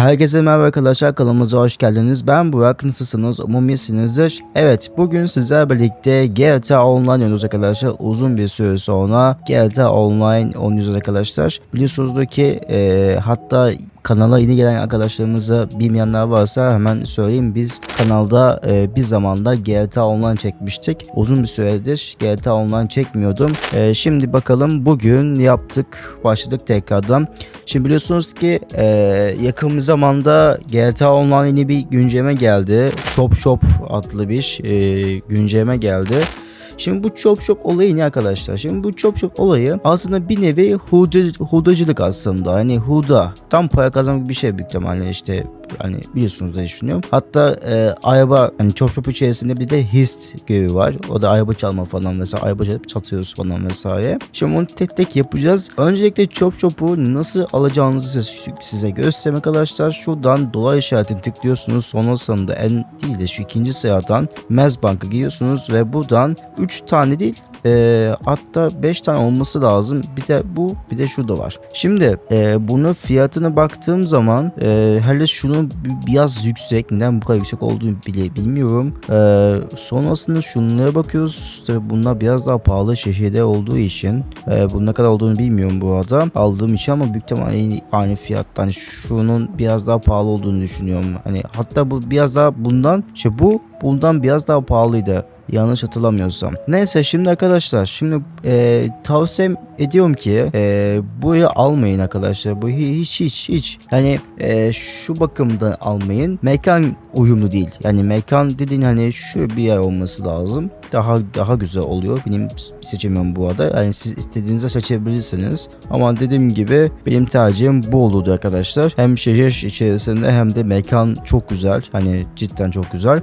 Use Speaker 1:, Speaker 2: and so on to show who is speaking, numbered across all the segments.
Speaker 1: Herkese merhaba arkadaşlar kanalımıza hoş geldiniz. Ben Burak nasılsınız? Umarım iyisinizdir. Evet bugün sizlerle birlikte GTA Online oynuyoruz arkadaşlar. Uzun bir süre sonra GTA Online oynuyoruz arkadaşlar. Biliyorsunuzdur ki e, hatta kanala yeni gelen arkadaşlarımıza bilmeyenler varsa hemen söyleyeyim. Biz kanalda e, bir zamanda GTA Online çekmiştik. Uzun bir süredir GTA Online çekmiyordum. E, şimdi bakalım bugün yaptık. Başladık tekrardan. Şimdi biliyorsunuz ki e, yakın bir zamanda GTA Online yeni bir güncelleme geldi. Chop Shop adlı bir e, güncelleme geldi. Şimdi bu chop shop olayı ne arkadaşlar? Şimdi bu chop shop olayı aslında bir nevi huda, hudacılık aslında. Hani huda. Tam para kazanmak bir şey büyük ihtimalle işte hani biliyorsunuz diye düşünüyorum. Hatta e, araba hani chop shop içerisinde bir de hist görevi var. O da araba çalma falan mesela araba çalıp çatıyoruz falan vesaire. Şimdi onu tek tek yapacağız. Öncelikle chop shop'u nasıl alacağınızı size, size göstereyim arkadaşlar. Şuradan dolar işaretini tıklıyorsunuz. Sonrasında en değil de şu ikinci sıradan Mezbank'a giriyorsunuz ve buradan 3 tane değil e, hatta 5 tane olması lazım. Bir de bu bir de şurada var. Şimdi e, bunun fiyatına baktığım zaman e, hele şunun bi- biraz yüksek. Neden bu kadar yüksek olduğunu bile bilmiyorum. E, sonrasında şunlara bakıyoruz. Tabii bunlar biraz daha pahalı şehirde olduğu için. E, bunun ne kadar olduğunu bilmiyorum bu arada. Aldığım için ama büyük ihtimalle aynı fiyatta. Hani şunun biraz daha pahalı olduğunu düşünüyorum. Hani hatta bu biraz daha bundan işte bu bundan biraz daha pahalıydı. Yanlış hatırlamıyorsam. Neyse şimdi arkadaşlar şimdi e, tavsiye ediyorum ki e, burayı almayın arkadaşlar. Bu hi- hiç hiç hiç. Yani e, şu bakımdan almayın. Mekan uyumlu değil. Yani mekan dediğin hani şu bir yer olması lazım. Daha daha güzel oluyor. Benim seçimim bu arada. Yani siz istediğinizi seçebilirsiniz. Ama dediğim gibi benim tercihim bu olurdu arkadaşlar. Hem şehir içerisinde hem de mekan çok güzel. Hani cidden çok güzel.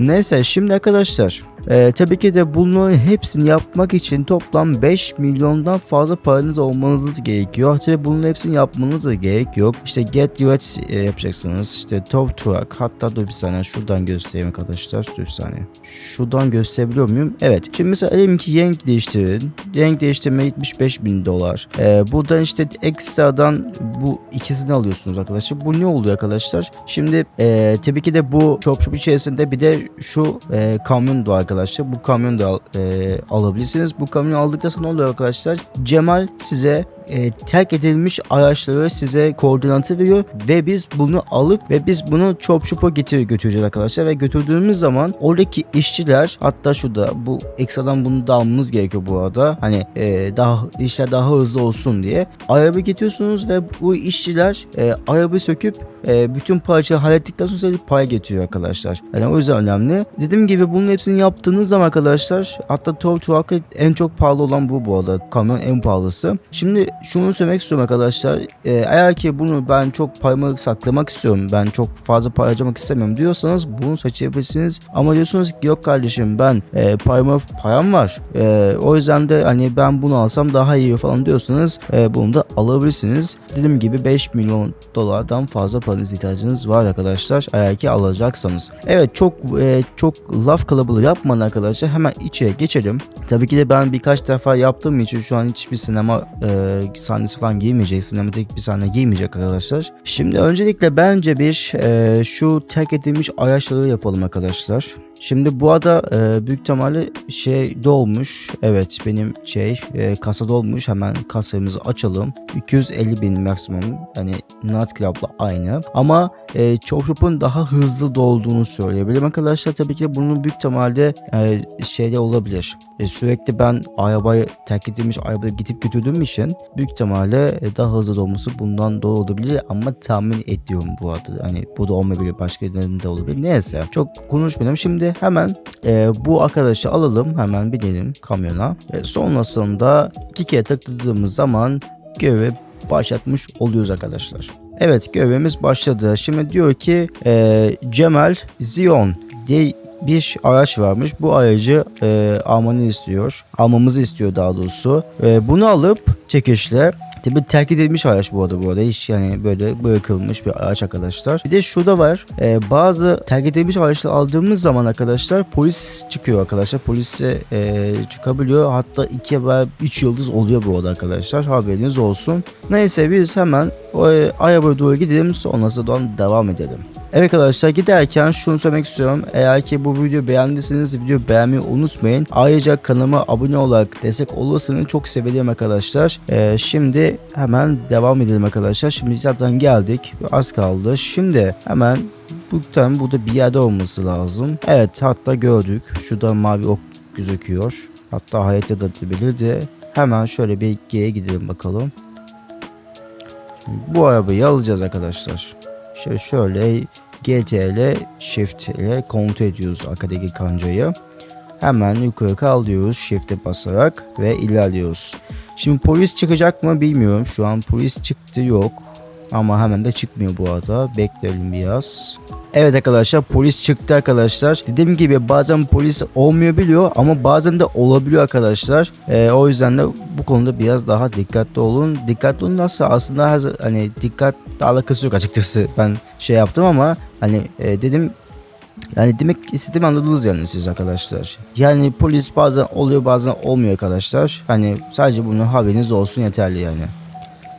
Speaker 1: Neyse şimdi arkadaşlar ee, tabii ki de bunların hepsini yapmak için toplam 5 milyondan fazla paranız olmanız gerekiyor. Tabii bunun hepsini yapmanız da gerek yok. İşte Get Duet e, yapacaksınız. İşte Top Truck. Hatta dur bir saniye şuradan göstereyim arkadaşlar. Dur bir saniye. Şuradan gösterebiliyor muyum? Evet. Şimdi mesela diyelim ki renk değiştirin. Renk değiştirme 75 bin dolar. Ee, buradan işte ekstradan bu ikisini alıyorsunuz arkadaşlar. Bu ne oluyor arkadaşlar? Şimdi e, tabii ki de bu Chop Shop içerisinde bir de şu e, kamyon da arkadaşlar. Bu kamyonu da e, alabilirsiniz. Bu kamyonu aldıktan sonra ne oluyor arkadaşlar? Cemal size e, terk edilmiş araçları size koordinatı veriyor ve biz bunu alıp ve biz bunu Chop Shop'a getir götüreceğiz arkadaşlar. Ve götürdüğümüz zaman oradaki işçiler hatta şurada bu ekstradan bunu da almamız gerekiyor bu arada. Hani e, daha işler daha hızlı olsun diye. Araba getiriyorsunuz ve bu işçiler e, arabayı söküp e, bütün parçayı hallettikten sonra size para getiriyor arkadaşlar. Yani o yüzden önemli. Dediğim gibi bunun hepsini yaptığınız zaman arkadaşlar hatta Tow Truck'ı en çok pahalı olan bu bu arada. Kamyon en pahalısı. Şimdi şunu söylemek istiyorum arkadaşlar. E, eğer ki bunu ben çok paramı saklamak istiyorum. Ben çok fazla para harcamak istemiyorum diyorsanız bunu seçebilirsiniz. Ama diyorsunuz ki yok kardeşim ben e, paramı, param var. E, o yüzden de hani ben bunu alsam daha iyi falan diyorsanız e, bunu da alabilirsiniz. Dediğim gibi 5 milyon dolardan fazla paranız ihtiyacınız var arkadaşlar. Eğer ki alacaksanız. Evet çok e, çok laf kalabalığı yapmayın arkadaşlar. Hemen içeri geçelim. Tabii ki de ben birkaç defa yaptığım için şu an hiçbir sinema e, sahnesi falan giymeyecek. Sinematik bir sahne giymeyecek arkadaşlar. Şimdi öncelikle bence bir e, şu terk edilmiş araçları yapalım arkadaşlar. Şimdi bu arada e, büyük ihtimalle şey dolmuş. Evet benim şey e, kasa dolmuş. Hemen kasamızı açalım. 250 bin maksimum. Yani Night Club'la aynı. Ama e, Chop Shop'un daha hızlı dolduğunu söyleyebilirim arkadaşlar. Tabii ki bunun büyük ihtimalle e, şeyde olabilir. E, sürekli ben arabayı terk edilmiş arabaya gidip götürdüğüm için büyük ihtimalle e, daha hızlı dolması bundan dolayı olabilir ama tahmin ediyorum bu arada. Hani bu da olmayabilir başka nedeni de olabilir. Neyse çok konuşmayalım. Şimdi hemen e, bu arkadaşı alalım hemen binelim kamyona. E, sonrasında iki kere tıkladığımız zaman görevi başlatmış oluyoruz arkadaşlar. Evet görevimiz başladı. Şimdi diyor ki e, Cemal Zion diye bir araç varmış. Bu aracı e, almanı istiyor. Almamızı istiyor daha doğrusu. E, bunu alıp çekişle Tabi terk edilmiş araç bu arada bu arada hiç yani böyle bırakılmış bir araç arkadaşlar. Bir de şurada var e, bazı terk edilmiş araçları aldığımız zaman arkadaşlar polis çıkıyor arkadaşlar. Polise e, çıkabiliyor hatta 2 veya 3 yıldız oluyor bu arada arkadaşlar haberiniz olsun. Neyse biz hemen o e, arabaya doğru gidelim sonrasından devam edelim. Evet arkadaşlar giderken şunu söylemek istiyorum. Eğer ki bu videoyu beğendiyseniz video beğenmeyi unutmayın. Ayrıca kanalıma abone olarak destek olursanız çok sevinirim arkadaşlar. Ee, şimdi hemen devam edelim arkadaşlar. Şimdi zaten geldik. Az kaldı. Şimdi hemen Buktan burada bir yerde olması lazım. Evet hatta gördük. Şurada mavi ok gözüküyor. Hatta hayatta da bilirdi. Hemen şöyle bir G'ye gidelim bakalım. Bu arabayı alacağız arkadaşlar. Şöyle şöyle GTL Shift ile kontrol ediyoruz arkadaki kancayı. Hemen yukarı kaldırıyoruz Shift'e basarak ve ilerliyoruz. Şimdi polis çıkacak mı bilmiyorum. Şu an polis çıktı yok. Ama hemen de çıkmıyor bu arada. Bekleyelim biraz. Evet arkadaşlar polis çıktı arkadaşlar. Dediğim gibi bazen polis olmuyor biliyor ama bazen de olabiliyor arkadaşlar. Ee, o yüzden de bu konuda biraz daha dikkatli olun. Dikkatli olun nasıl aslında hani dikkat alakası yok açıkçası. Ben şey yaptım ama hani e, dedim yani demek istediğimi anladınız yani siz arkadaşlar. Yani polis bazen oluyor bazen olmuyor arkadaşlar. Hani sadece bunun haberiniz olsun yeterli yani.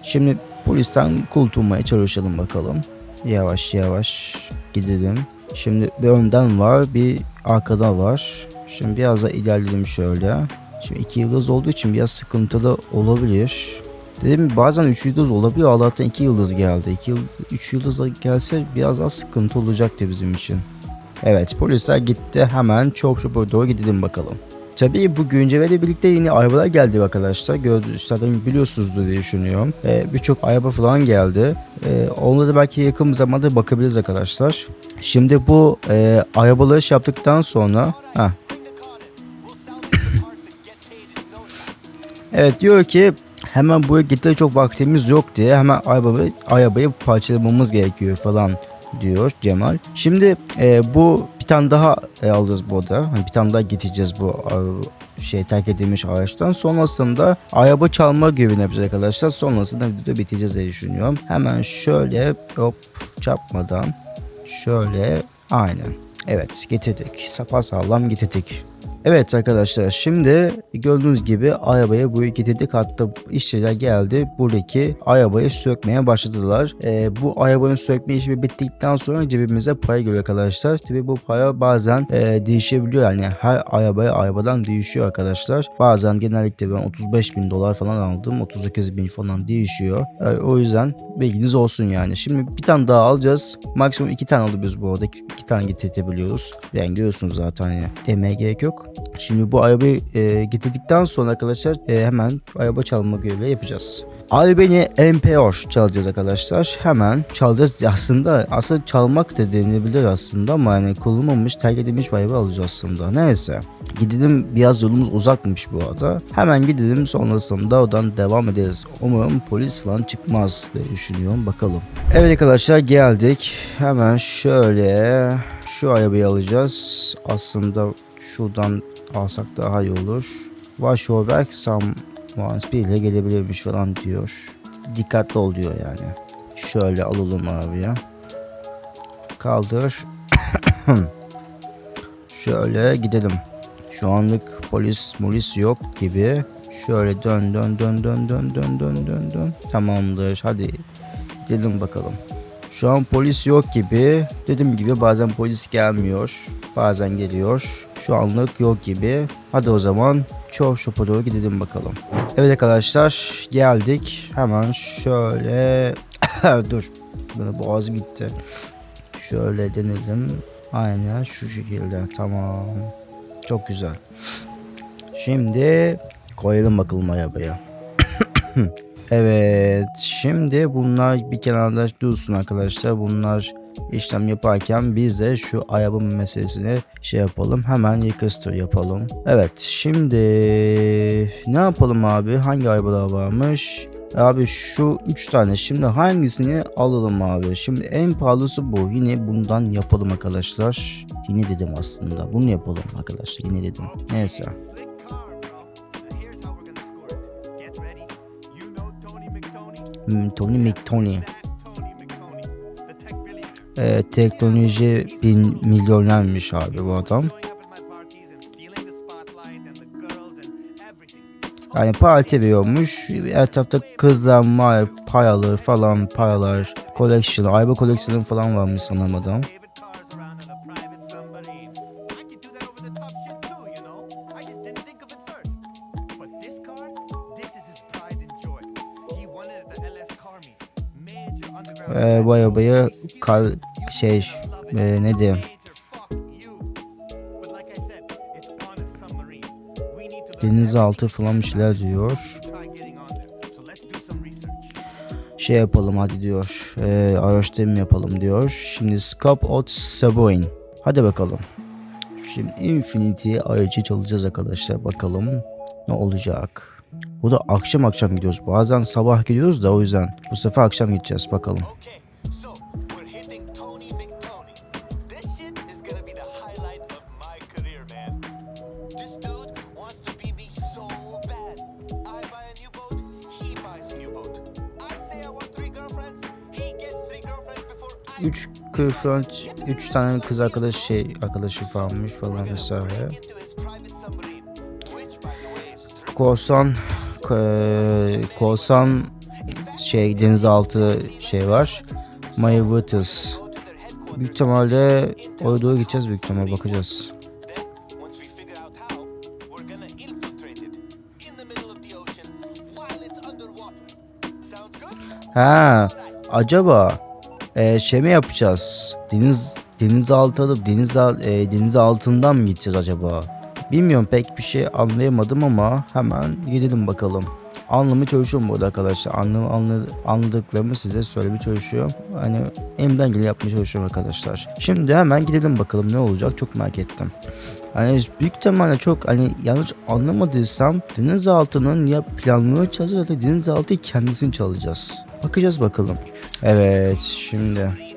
Speaker 1: Şimdi polisten kurtulmaya çalışalım bakalım. Yavaş yavaş gidelim. Şimdi bir önden var bir arkada var. Şimdi biraz da ilerleyelim şöyle. Şimdi iki yıldız olduğu için biraz sıkıntılı olabilir. Dedim bazen 3 yıldız olabiliyor. Allah'tan 2 yıldız geldi. 2 yıldız, 3 yıldız gelse biraz daha sıkıntı olacaktı bizim için. Evet polisler gitti. Hemen çok çok doğru gidelim bakalım. Tabii bu güncellemeyle birlikte yeni arabalar geldi arkadaşlar. Gördüğünüz zaten biliyorsunuzdur diye düşünüyorum. Ee, Birçok araba falan geldi. Ee, onlara da belki yakın zamanda bakabiliriz arkadaşlar. Şimdi bu e, arabaları şey yaptıktan sonra... Heh. evet diyor ki hemen buraya gittiğinde çok vaktimiz yok diye hemen arabayı, arabayı parçalamamız gerekiyor falan diyor Cemal. Şimdi e, bu bir tane daha e, bu arada. Hani bir tane daha getireceğiz bu şey terk edilmiş araçtan. Sonrasında araba çalma görevini yapacağız arkadaşlar. Sonrasında videoda bitireceğiz diye düşünüyorum. Hemen şöyle hop çarpmadan şöyle aynen. Evet getirdik. Sapa sağlam getirdik. Evet arkadaşlar şimdi gördüğünüz gibi arabaya buraya getirdik hatta işçiler geldi buradaki arabayı sökmeye başladılar. Ee, bu arabanın sökme işi bittikten sonra cebimize para geliyor arkadaşlar. Tabi bu para bazen e, değişebiliyor yani her arabaya arabadan değişiyor arkadaşlar. Bazen genellikle ben 35 bin dolar falan aldım 38 bin falan değişiyor. E, o yüzden bilginiz olsun yani. Şimdi bir tane daha alacağız. Maksimum iki tane alıyoruz bu arada. iki tane getirtebiliyoruz. Yani görüyorsunuz zaten yani. Demeye gerek yok. Şimdi bu arabayı e, getirdikten sonra arkadaşlar e, hemen araba çalma görevi yapacağız. Albany MPR çalacağız arkadaşlar. Hemen çalacağız. Aslında aslında çalmak da denilebilir aslında ama yani kullanılmamış, terk edilmiş bir araba alacağız aslında. Neyse. Gidelim biraz yolumuz uzakmış bu arada. Hemen gidelim sonrasında oradan devam ederiz. Umarım polis falan çıkmaz diye düşünüyorum. Bakalım. Evet arkadaşlar geldik. Hemen şöyle şu arabayı alacağız. Aslında şuradan alsak daha iyi olur. Vashoberg Sam Vans 1 ile gelebilirmiş falan diyor. Dikkatli ol diyor yani. Şöyle alalım abiye. Kaldır. Şöyle gidelim. Şu anlık polis polis yok gibi. Şöyle dön dön dön dön dön dön dön dön dön. Tamamdır. Hadi gidelim bakalım. Şu an polis yok gibi. Dediğim gibi bazen polis gelmiyor. Bazen geliyor. Şu anlık yok gibi. Hadi o zaman çoğu şopa doğru gidelim bakalım. Evet arkadaşlar geldik. Hemen şöyle dur. Bana boğazım gitti. Şöyle denelim. Aynen şu şekilde. Tamam. Çok güzel. Şimdi koyalım bakalım arabaya. evet. Şimdi bunlar bir kenarda dursun arkadaşlar. Bunlar işlem yaparken biz de şu araba meselesini şey yapalım. Hemen yıkastır yapalım. Evet. Şimdi ne yapalım abi? Hangi arabalar varmış? Abi şu 3 tane şimdi hangisini alalım abi? Şimdi en pahalısı bu. Yine bundan yapalım arkadaşlar. Yine dedim aslında. Bunu yapalım arkadaşlar. Yine dedim. Neyse. Hmm, Tony McTony. Ee, teknoloji bin milyonlarmış abi bu adam. Yani parti veriyormuş. Etrafta kızlar, mar, paralar falan, paralar, collection, araba collection'ı falan varmış sanırım adam. Bu arabayı kar, şey, e, ne diyeyim, denizaltı falan bir şeyler diyor. Şey yapalım hadi diyor. E, araştırma yapalım diyor. Şimdi Scope Out Sabine. Hadi bakalım. Şimdi Infinity aracı çalacağız arkadaşlar. Bakalım ne olacak. Bu da akşam akşam gidiyoruz. Bazen sabah gidiyoruz da o yüzden. Bu sefer akşam gideceğiz bakalım.
Speaker 2: Okay,
Speaker 1: 3 girlfriend, 3 tane kız arkadaş şey arkadaşı falanmış falan vesaire. Korsan korsan şey denizaltı şey var. My Waters. Büyük ihtimalle oraya doğru gideceğiz büyük ihtimalle bakacağız. Ha, acaba e, şey mi yapacağız? Deniz denizaltı alıp deniz e, deniz altından mı gideceğiz acaba? Bilmiyorum pek bir şey anlayamadım ama hemen gidelim bakalım. Anlamaya çalışıyorum burada arkadaşlar. Anlı, anlı, anladıklarımı size söylemeye çalışıyorum. Hani elimden geleni yapmaya çalışıyorum arkadaşlar. Şimdi hemen gidelim bakalım ne olacak çok merak ettim. Hani büyük ihtimalle çok hani yanlış anlamadıysam denizaltının ya planını çalacağız ya da denizaltı kendisini çalacağız. Bakacağız bakalım. Evet şimdi.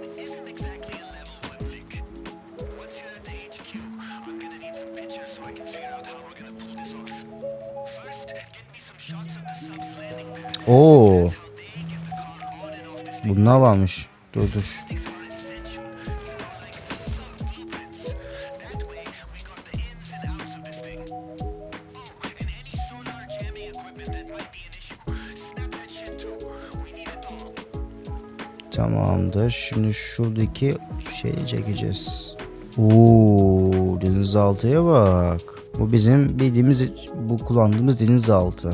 Speaker 1: Oo. Bunlar varmış. Dur dur. Tamamdır. Şimdi şuradaki şeyi çekeceğiz. Oo, denizaltıya bak. Bu bizim bildiğimiz bu kullandığımız denizaltı.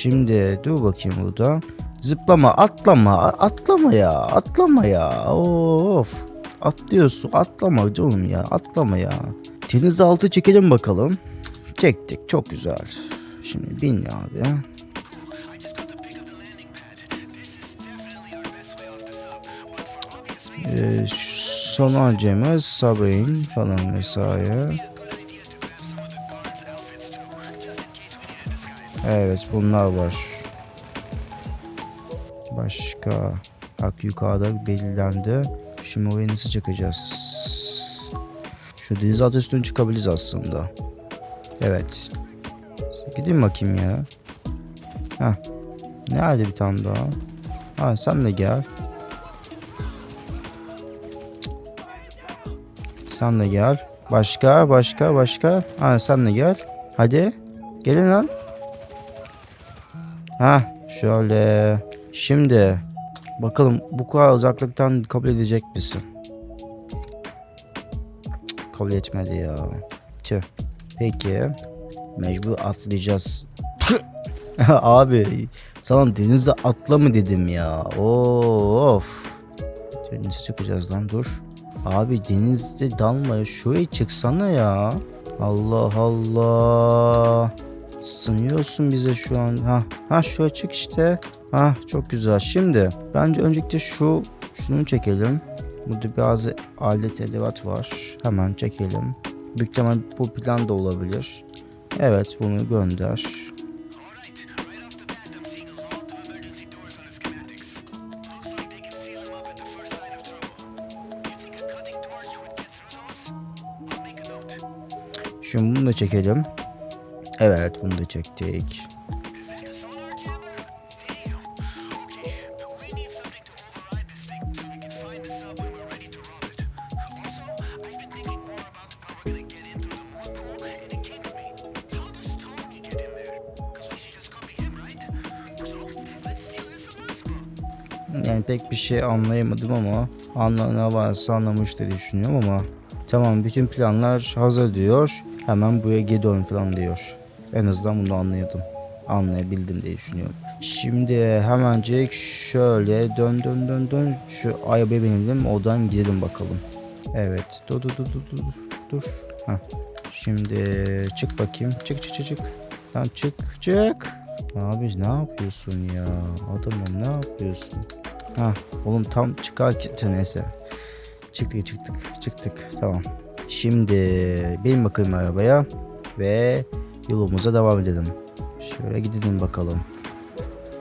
Speaker 1: Şimdi dur bakayım burada. Zıplama, atlama, atlama ya, atlama ya. Of. Atlıyorsun, atlama canım ya, atlama ya. Denizaltı çekelim bakalım. Çektik, çok güzel. Şimdi bin abi. Ee, son harcamız Sabine falan vesaire. Evet bunlar var. Başka. Bak yukarıda belirlendi. Şimdi oraya nasıl çıkacağız? Şu denizaltı üstüne çıkabiliriz aslında. Evet. Gideyim bakayım ya. Heh. Nerede bir tane daha? Ha sen de gel. Sen de gel. Başka, başka, başka. Ha sen de gel. Hadi. Gelin lan. Ha şöyle. Şimdi bakalım bu kadar uzaklıktan kabul edecek misin? Kabul etmedi ya. Tüh. Peki. Mecbur atlayacağız. Abi sana denize atla mı dedim ya. Of. Denize çıkacağız lan dur. Abi denizde dalma şuraya çıksana ya. Allah Allah. Sınıyorsun bize şu an. Ha, ha şuraya çık işte. Ha çok güzel. Şimdi bence öncelikle şu şunu çekelim. Burada bazı alet edevat var. Hemen çekelim. Büyük ihtimal bu plan da olabilir. Evet bunu gönder. Şimdi bunu da çekelim. Evet bunu da çektik. Yani pek bir şey anlayamadım ama anlayana varsa anlamış diye düşünüyorum ama tamam bütün planlar hazır diyor. Hemen buraya gidiyorum falan diyor. En azından bunu anlayadım. Anlayabildim diye düşünüyorum. Şimdi hemencik şöyle dön dön dön dön şu arabaya binelim oradan gidelim bakalım. Evet dur dur dur dur dur dur. Şimdi çık bakayım çık çık çık çık. Lan çık çık. Abi ne yapıyorsun ya? Adamım ne yapıyorsun? Ha oğlum tam çıkarken neyse. Çıktık çıktık çıktık tamam. Şimdi bin bakayım arabaya ve yolumuza devam edelim. Şöyle gidelim bakalım.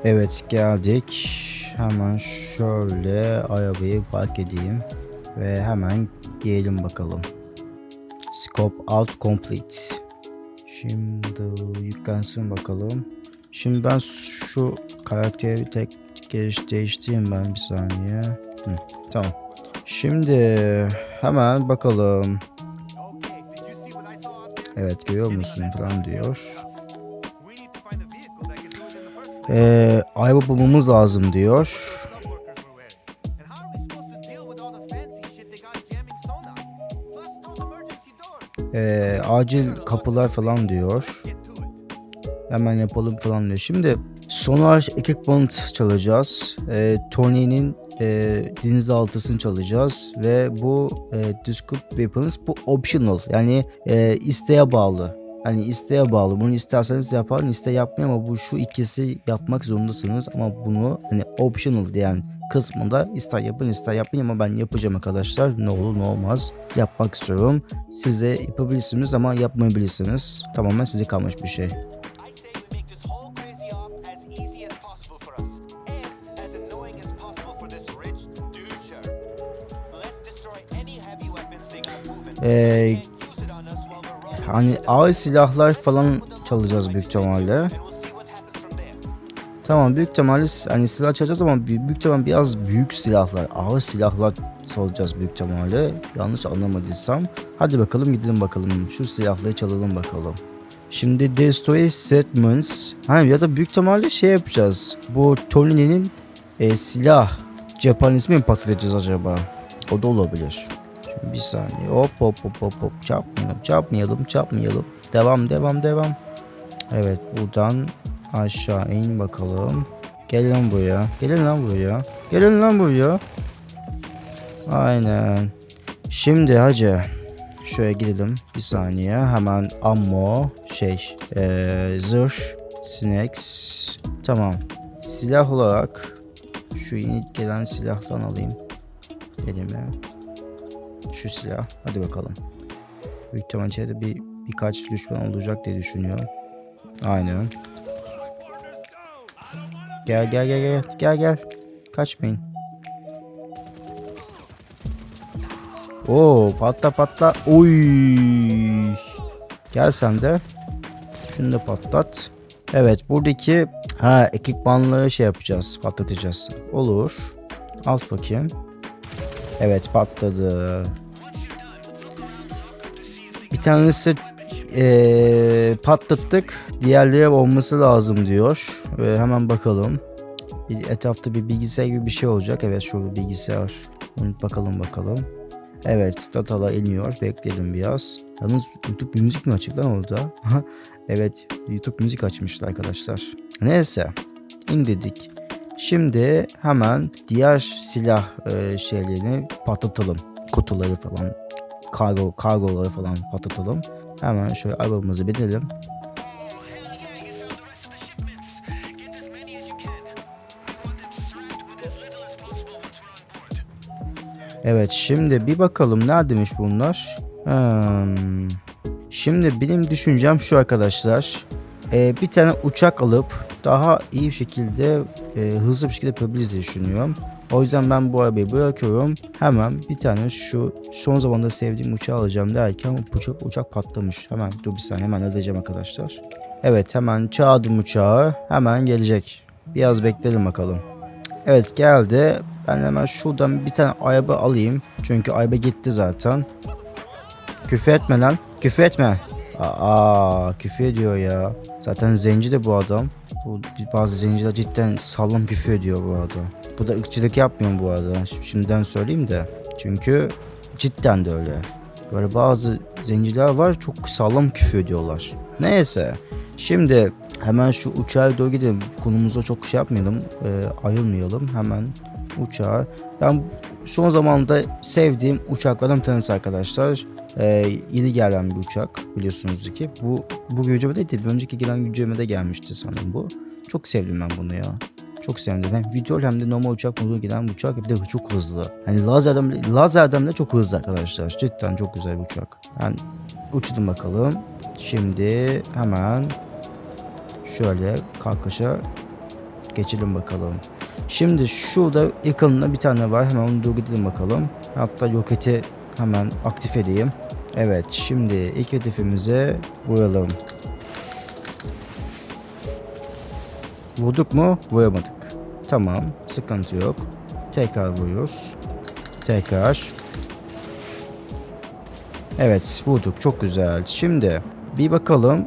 Speaker 1: Evet geldik. Hemen şöyle arabayı park edeyim ve hemen girelim bakalım. Scope out complete. Şimdi yüklensin bakalım. Şimdi ben şu karakteri tek geliş değiştireyim ben bir saniye. Hı, tamam. Şimdi hemen bakalım. Evet görüyor musun falan diyor. Ee, araba bulmamız lazım diyor. Ee, acil kapılar falan diyor. Hemen yapalım falan diyor. Şimdi sonar equipment çalacağız. Ee, Tony'nin e, denizaltısını çalacağız ve bu e, Discovery Weapons bu optional yani e, isteğe bağlı. Hani isteğe bağlı. Bunu isterseniz yapar, iste yapmayın ama bu şu ikisi yapmak zorundasınız ama bunu hani optional diyen kısmında ister yapın ister yapmayın ama ben yapacağım arkadaşlar. Ne olur ne olmaz. Yapmak istiyorum. Size yapabilirsiniz ama yapmayabilirsiniz. Tamamen size kalmış bir şey.
Speaker 2: Rolling
Speaker 1: hani ağır silahlar falan çalacağız büyük ihtimalle. Tamam büyük ihtimalle hani silah çalacağız ama büyük, ihtimalle biraz büyük silahlar, ağır silahlar çalacağız büyük ihtimalle. Yanlış anlamadıysam. Hadi bakalım gidelim bakalım. Şu silahları çalalım bakalım. Şimdi Destroy Segments. Ha ya da büyük ihtimalle şey yapacağız. Bu Tony'nin e, silah cephanesini mi patlatacağız acaba? O da olabilir. Bir saniye. Hop hop hop hop hop. Çarpmayalım, çarpmayalım, çarpmayalım. Devam, devam, devam. Evet buradan aşağı in bakalım. Gelin lan buraya. Gelin lan buraya. Gelin lan buraya. Aynen. Şimdi hacı. Şöyle gidelim. Bir saniye. Hemen ammo, şey, eee zırh, snacks. Tamam. Silah olarak şu yeni gelen silahtan alayım. Elime. Şu silah. Hadi bakalım. Büyük ihtimalle içeride bir birkaç düşman olacak diye düşünüyorum. Aynen. Gel gel gel gel gel gel. Kaçmayın. Oo patla patla. Oy. Gel sen de. Şunu da patlat. Evet buradaki ha ekipmanları şey yapacağız patlatacağız. Olur. Alt bakayım. Evet patladı. Bir tanesi eee, patlattık. Diğerleri olması lazım diyor. Ve hemen bakalım. Etrafta bir bilgisayar gibi bir şey olacak. Evet şurada bilgisayar. Bakalım bakalım. Evet datalar iniyor. Bekleyelim biraz. Yalnız YouTube bir müzik mi açık lan orada? evet YouTube müzik açmışlar arkadaşlar. Neyse. in dedik. Şimdi hemen diğer silah e, şeylerini patlatalım. Kutuları falan. Kargo, kargoları falan patlatalım. Hemen şöyle arabamıza binelim. Evet şimdi bir bakalım neredeymiş bunlar. Hmm. Şimdi benim düşüncem şu arkadaşlar. Ee, bir tane uçak alıp daha iyi bir şekilde e, hızlı bir şekilde yapabiliriz diye düşünüyorum. O yüzden ben bu arabayı bırakıyorum. Hemen bir tane şu son zamanda sevdiğim uçağı alacağım derken uçak, uçak patlamış. Hemen dur bir saniye hemen alacağım arkadaşlar. Evet hemen çağırdım uçağı. Hemen gelecek. Biraz bekleyelim bakalım. Evet geldi. Ben hemen şuradan bir tane araba alayım. Çünkü araba gitti zaten. Küfür etme lan. Küfür etme. Aa küfür ediyor ya. Zaten zenci de bu adam. Bu bazı zenciler cidden sağlam küfür ediyor bu adam. Bu da ırkçılık yapmıyorum bu arada. Şimdiden söyleyeyim de. Çünkü cidden de öyle. Böyle bazı zenciler var çok sağlam küfür ediyorlar. Neyse. Şimdi hemen şu uçağa doğru gidelim. Konumuza çok şey yapmayalım. e, ayrılmayalım. Hemen uçağa. Ben son zamanda sevdiğim uçaklardan bir tanesi arkadaşlar. E, yeni gelen bir uçak biliyorsunuz ki. Bu bu güncelleme değil de bir önceki gelen güncellemede gelmişti sanırım bu. Çok sevdim ben bunu ya. Çok sevdim. Hem video hem de normal uçak moduna giden bir uçak bir de çok hızlı. Hani lazerden, lazerden de çok hızlı arkadaşlar. Cidden çok güzel bir uçak. Ben uçtum bakalım. Şimdi hemen şöyle kalkışa geçelim bakalım. Şimdi şurada yakınında bir tane var. Hemen onu doğru gidelim bakalım. Hatta roketi hemen aktif edeyim. Evet şimdi ilk hedefimize vuralım. Vurduk mu? Vuramadık. Tamam. Sıkıntı yok. Tekrar vuruyoruz. Tekrar. Evet vurduk. Çok güzel. Şimdi bir bakalım.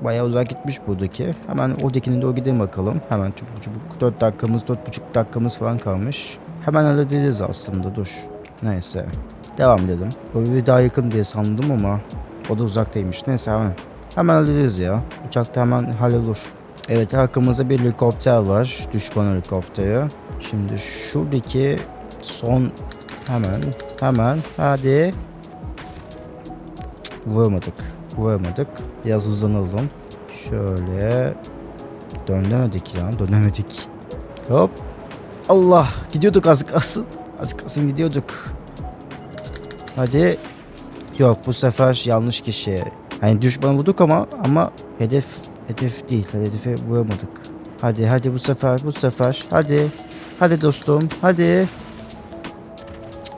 Speaker 1: Bayağı uzak gitmiş buradaki. Hemen oradakine doğru gidelim bakalım. Hemen çabuk çabuk. 4 dakikamız, 4,5 dakikamız falan kalmış. Hemen hallederiz aslında. Dur. Neyse. Devam edelim. Bir daha yakın diye sandım ama o da uzaktaymış. Neyse hemen. Hemen hallederiz ya. Uçakta hemen hallolur. Evet arkamızda bir helikopter var. Düşman helikopteri. Şimdi şuradaki son hemen hemen hadi. Vuramadık. Vuramadık. Biraz hızlanalım. Şöyle dönemedik ya. Dönemedik. Hop. Allah gidiyorduk az kalsın. Az kalsın gidiyorduk. Hadi. Yok bu sefer yanlış kişiye. Hani düşmanı vurduk ama ama hedef hedef değil. Hedefe vuramadık. Hadi hadi bu sefer bu sefer. Hadi. Hadi dostum. Hadi.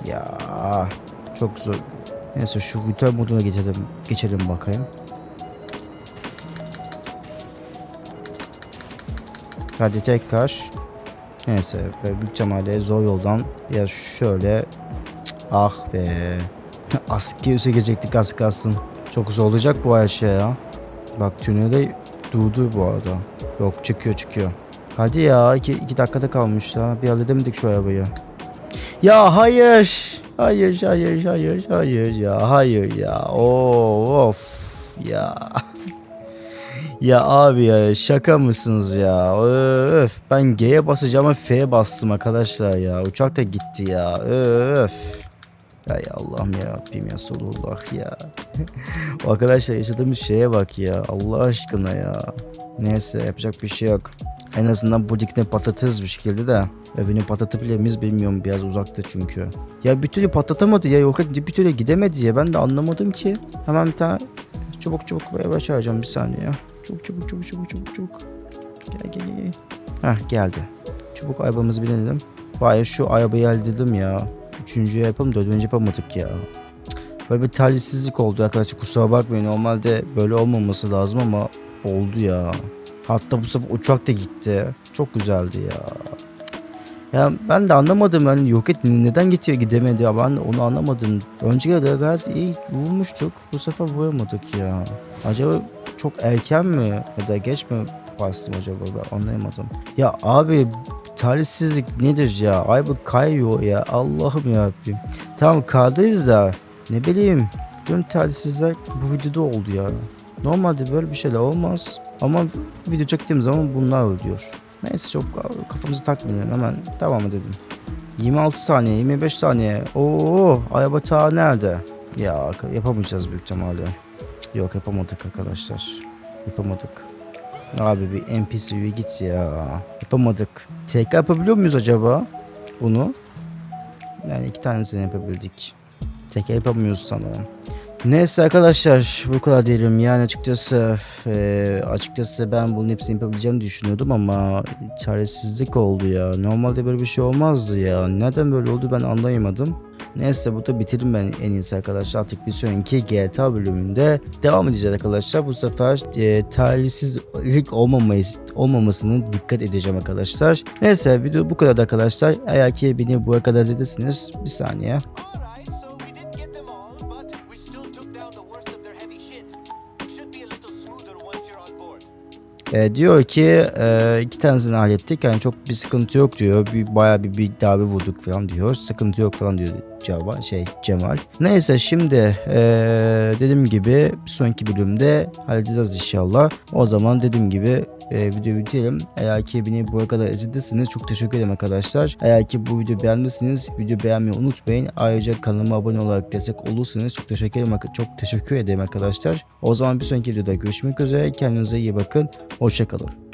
Speaker 1: Ya çok zor. Neyse şu vital moduna geçelim. Geçelim bakayım. Hadi tekrar. Neyse büyük ihtimalle zor yoldan ya şöyle ah be askeri üse gelecektik az kalsın. Çok zor olacak bu her şey ya. Bak tünelde durdu bu arada. Yok çıkıyor çıkıyor. Hadi ya iki, iki dakikada kalmış ya. Bir halledemedik şu arabayı. Ya hayır. Hayır hayır hayır hayır ya hayır ya. Oo, of ya. Ya abi ya şaka mısınız ya? Öf ben G'ye basacağım F'ye bastım arkadaşlar ya. Uçak da gitti ya. Öf. Ya Allah'ım ya Rabbim ya Resulullah ya. arkadaşlar yaşadığımız şeye bak ya. Allah aşkına ya. Neyse yapacak bir şey yok. En azından bu dikine patlatırız bir şekilde de. Evini patlatabilir miyiz bilmiyorum biraz uzakta çünkü. Ya bir türlü patlatamadı ya yok et- bir türlü gidemedi ya ben de anlamadım ki. Hemen bir tane çabuk çabuk böyle çağıracağım bir saniye. Çabuk çabuk çabuk çabuk çabuk çabuk. Gel gel gel. Heh geldi. Çabuk arabamızı binelim. Vay şu arabayı halledelim ya. Üçüncüye yapalım dördüncü yapamadık ya. Böyle bir talihsizlik oldu arkadaşlar kusura bakmayın. Normalde böyle olmaması lazım ama oldu ya. Hatta bu sefer uçak da gitti. Çok güzeldi ya. Ya ben de anlamadım yani Roket neden gidiyor gidemedi ya ben onu anlamadım. Önceki de gayet iyi vurmuştuk. Bu sefer vuramadık ya. Acaba çok erken mi ya da geç mi bastım acaba ben anlayamadım. Ya abi talihsizlik nedir ya? Ay bu kayıyor ya Allah'ım ya Rabbim. Tamam kaldıyız da ne bileyim tüm talihsizler bu videoda oldu ya. Normalde böyle bir şeyler olmaz. Ama video çektiğim zaman bunlar oluyor. Neyse çok kafamızı takmayalım hemen devam edelim. 26 saniye 25 saniye. Oo araba ta nerede? Ya yapamayacağız büyük ihtimalle. Yok yapamadık arkadaşlar. Yapamadık. Abi bir NPC üye git ya. Yapamadık. TK yapabiliyor muyuz acaba? Bunu. Yani iki tanesini yapabildik. TK yapamıyoruz sanırım. Neyse arkadaşlar bu kadar diyelim yani açıkçası eee, açıkçası ben bunun hepsini yapabileceğimi düşünüyordum ama çaresizlik oldu ya normalde böyle bir şey olmazdı ya neden böyle oldu ben anlayamadım Neyse burada bitirin ben en iyisi arkadaşlar artık bir sonraki GTA bölümünde devam edeceğiz arkadaşlar bu sefer eee talihsizlik olmamayı, olmamasını dikkat edeceğim arkadaşlar Neyse video bu kadar arkadaşlar eğer ki beni buraya kadar izlediyseniz bir saniye. E, diyor ki e, iki tanesini hallettik yani çok bir sıkıntı yok diyor. Bir, bayağı bir, bir darbe vurduk falan diyor. Sıkıntı yok falan diyor Ceva, şey Cemal. Neyse şimdi e, dediğim gibi bir sonraki bölümde halledeceğiz inşallah. O zaman dediğim gibi e, videoyu bitirelim. Eğer ki beni buraya kadar izlediyseniz çok teşekkür ederim arkadaşlar. Eğer ki bu videoyu beğendiyseniz video beğenmeyi unutmayın. Ayrıca kanalıma abone olarak destek olursanız çok teşekkür ederim. Çok teşekkür ederim arkadaşlar. O zaman bir sonraki videoda görüşmek üzere. Kendinize iyi bakın. Hoşçakalın.